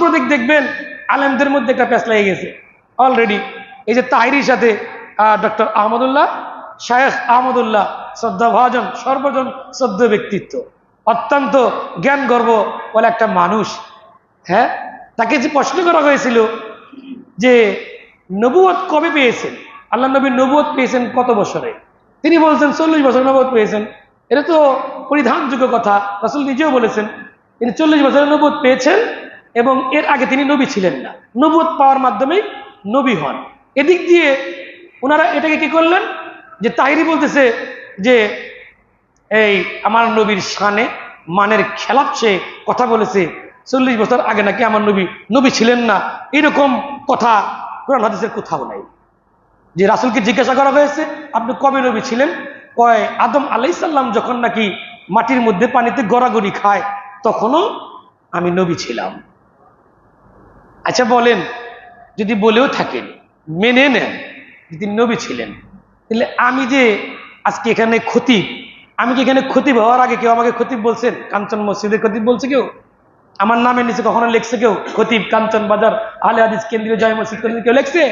সাম্প্রতিক দেখবেন আলেমদের মধ্যে একটা প্যাঁচ লেগে গেছে। অলরেডি এই যে তাহিরির সাথে ডক্টর আহমদুল্লাহ, শায়েখ আহমদুল্লাহ শ্রদ্ধা ভাজন সর্বজন শ্রদ্ধ ব্যক্তিত্ব। অত্যন্ত জ্ঞান গর্ব বলে একটা মানুষ। হ্যাঁ? তাকে যে প্রশ্ন করা হয়েছিল যে নবুয়ত কবে পেয়েছেন? আল্লাহ নবী নবুয়ত পেয়েছেন কত বছরে? তিনি বলছেন চল্লিশ বছর নবুয়ত পেয়েছেন। এটা তো পরিধানযোগ্য কথা। রাসুল নিজেও বলেছেন, তিনি চল্লিশ বছরের নবুয়ত পেয়েছেন। এবং এর আগে তিনি নবী ছিলেন না। নবুয়ত পাওয়ার মাধ্যমে নবী হন। এদিক দিয়ে ওনারা এটাকে কি করলেন? যে তাহিরি বলতেছে যে, এই আমার নবীর শানে মানের খেলাপ সে কথা বলেছে। চল্লিশ বছর আগে নাকি আমার নবী নবী ছিলেন না। এরকম কথা কোরআন হাদিসের কোথাও নাই। যে রাসুলকে জিজ্ঞাসা করা হয়েছে, আপনি কবে নবী ছিলেন? কয়, আদম আলাইসাল্লাম যখন নাকি মাটির মধ্যে পানিতে গড়াগড়ি খায়, তখনও আমি নবী ছিলাম। আচ্ছা বলেন, যদি বলেও থাকেন, মেনে নেন যদি নবী ছিলেন, তাহলে আমি যে আজকে এখানে খতিব আমি কি এখানে ক্ষতি হওয়ার আগে কেউ আমাকে খতিব বলছেন? কাঞ্চন মসজিদের খতিব বলছে কেউ? আমার নামের নিচে কখনো লেখছে কেউ? খতিব কাঞ্চন বাজার আলে হাদিস কেন্দ্রীয় জয় মসজিদ কেউ লেখছে?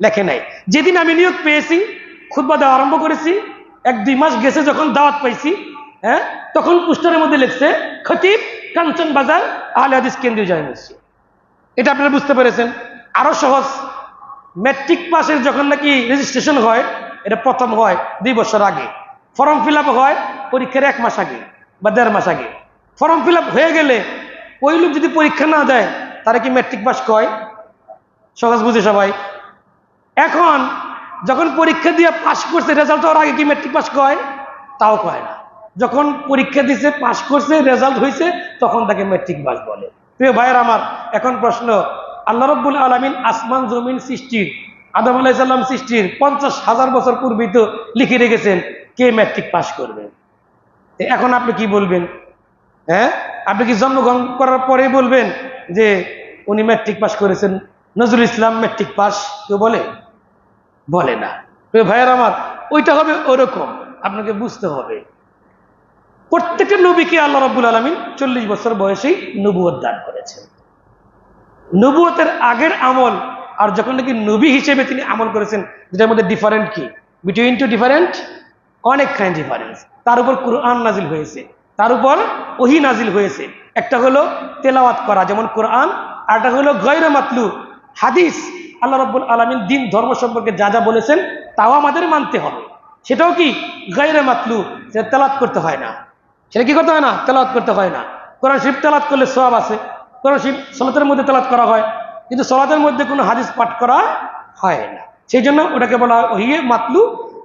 লেখে নাই। যেদিন আমি নিয়োগ পেয়েছি খুদ্া দেওয়া আরম্ভ করেছি, এক দুই মাস গেছে যখন দাওয়াত পাইছি হ্যাঁ তখন পোস্টারের মধ্যে লিখছে খতিব কাঞ্চন বাজার আলে হাদিস কেন্দ্রীয় জয় মসজিদ। এটা আপনারা বুঝতে পেরেছেন। আরও সহজ ম্যাট্রিক পাসের যখন নাকি রেজিস্ট্রেশন হয়, এটা প্রথম হয় দুই বছর আগে। ফর্ম ফিল হয় পরীক্ষার এক মাস আগে বা দেড় মাস আগে। ফর্ম ফিল হয়ে গেলে ওই লোক যদি পরীক্ষা না দেয়, তারা কি ম্যাট্রিক পাস কয় সহজ বুঝে সবাই। এখন যখন পরীক্ষা দিয়ে পাশ করছে রেজাল্ট হওয়ার আগে কি ম্যাট্রিক পাস কয় তাও কয় না। যখন পরীক্ষা দিছে পাশ করছে রেজাল্ট হয়েছে তখন তাকে ম্যাট্রিক পাস বলে। প্রিয় ভাইয়ের আমার, এখন প্রশ্ন, আল্লাহ রব্বুল আলমিন আসমান, জমিন সৃষ্টির, আদম আলাইসাল্লাম সৃষ্টির পঞ্চাশ হাজার বছর পূর্বেই তো লিখে রেখেছেন, কে ম্যাট্রিক পাস করবে? তো এখন আপনি কি বলবেন? হ্যাঁ আপনি কি জন্মগ্রহণ করার পরেই বলবেন যে উনি ম্যাট্রিক পাস করেছেন? নজরুল ইসলাম ম্যাট্রিক পাস কেউ বলে? বলে না। ভাইয়ের আমার, ওইটা হবে ওরকম, আপনাকে বুঝতে হবে। প্রত্যেকটা নবীকে আল্লাহ রব্বুল আলমিন চল্লিশ বছর বয়সেই নবুয়ত দান করেছেন। নবুয়তের আগের আমল আর যখন নাকি নবী হিসেবে তিনি আমল করেছেন যেটার মধ্যে ডিফারেন্ট কি? বিটুইন টু ডিফারেন্ট অনেকখানি ডিফারেন্স তার উপর কোরআন নাজিল হয়েছে। তার উপর ওহি নাজিল হয়েছে। একটা হলো তেলাওয়াত করা, যেমন কোরআন, আর একটা হলো গৈর মাতলু হাদিস। আল্লাহ রব্বুল আলমিন দিন, ধর্ম সম্পর্কে যা যা বলেছেন, তাও আমাদের মানতে হবে। সেটাও কি? গৈরে মাতলু সেটা তেলাত করতে হয় না। সেটা কি করতে হয় না? তেলাত করতে হয় না। কোরআন শিব তেলাত করলে সব আছে। কোরআন শিব সলাতের মধ্যে তেলাত করা হয়। কিন্তু সলাতের মধ্যে কোনো হাদিস পাঠ করা হয় না। সেই জন্য ওটাকে বলা হইয়ে মাতলু।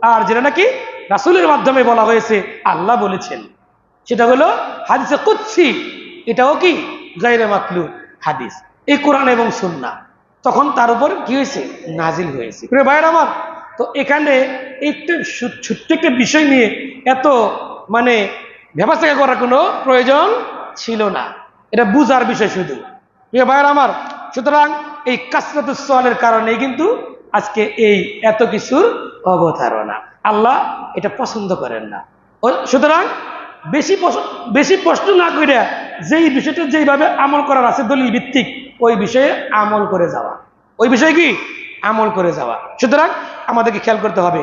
আর যেটা নাকি রাসুলের মাধ্যমে বলা হয়েছে, আল্লাহ বলেছেন। সেটা হলো হাদিসে কুচ্ছি এটাও কি? গাইরে মাতলু হাদিস। এই কোরআন এবং সুন্না তখন তার উপর কি হয়েছে? নাজিল হয়েছে। প্রিয় ভাইয়ের আমার, তো এখানে একটা ছোট্ট একটা বিষয় নিয়ে এত মানে ব্যবস্থা করার কোনো প্রয়োজন ছিল না। এটা বুঝার বিষয় শুধু। প্রিয় ভাইয়ের আমার, সুতরাং এই কাসরাতুসলের কারণেই কিন্তু আজকে এই এত কিছুর অবধারণা আল্লাহ এটা পছন্দ করেন না। সুতরাং বেশি বেশি প্রশ্ন না করে যেই বিষয়টা যেইভাবে আমল করার আছে দলিল ভিত্তিক, ওই বিষয়ে আমল করে যাওয়া। ওই বিষয়ে কি? আমল করে যাওয়া। সুতরাং আমাদেরকে খেয়াল করতে হবে